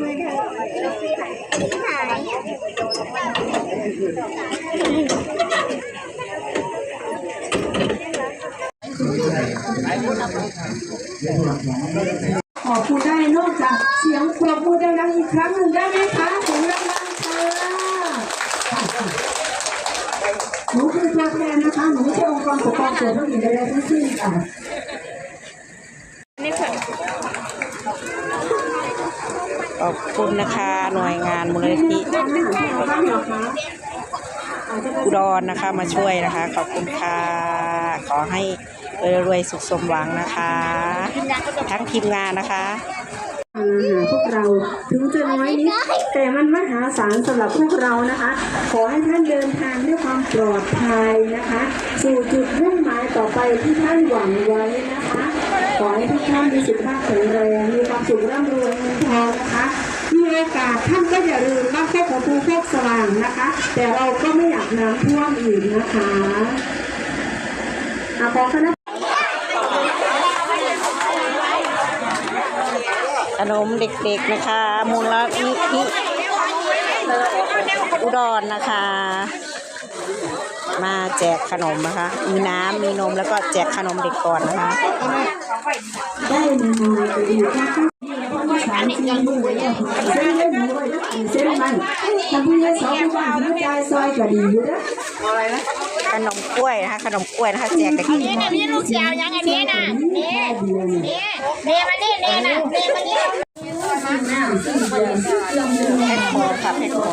มือเธอหขอพูดได้นอกจากเสียงครบมือดังๆอีกครั้งหนึ่งได้ไหมคะเสียงดังๆค่ะหนูคือตัวแทนนะคะหนูไม่ใช่องค์กรปกครองส่วนท้องถิ่นใดๆทั้งสิ้นค่ะ อบคุณนะคะหน่วยงานมูลนิธิอุดรนะคะมาช่วยนะคะ ขอบคุณค่ะ ขอให้รวยๆสุขสมหวังนะคะ ทั้งทีมงานนะคะมาหาพวกเราถึงจะน้อยนิดแต่มันมหาศาลสำหรับพวกเรานะคะ ขอให้ท่านเดินทางด้วยความปลอดภัยนะคะ สู่จุดมุ่งหมายต่อไปที่ท่านหวังไว้นะคะ ขอให้ทุกท่านมีสุขภาพแข็งแรง สุขร่ำรวยเงินทองนะคะมีโอกาสท่านก็อย่าลืมบ้านโคกของภูโคกสว่างนะคะ แต่เราก็ไม่อยากน้ำท่วมอีกนะคะอาขอคณะขนมเด็กๆนะคะ มูลนิธิอุดรนะคะ มาแจกขนมนะคะ มีน้ำมีนมแล้วก็แจกขนมเด็กก่อนนะคะได้มาไปอยู่ข้างๆ สามสี่หมื่นเส้นเล่นมวยเส้นมันทำเพื่อสองผู้บ้านทั้งใจซอยก็ดีอยู่นะขนมกล้วยนะคะขนมกล้วยนะคะแจกเด็กนี่นะนี่ลูกเสียวยังอันนี้นะนี่เดียเนี่ยนี่นี่มานี่นี่นะนี่มานี่แพ็คคอค่ะแพ็คคอ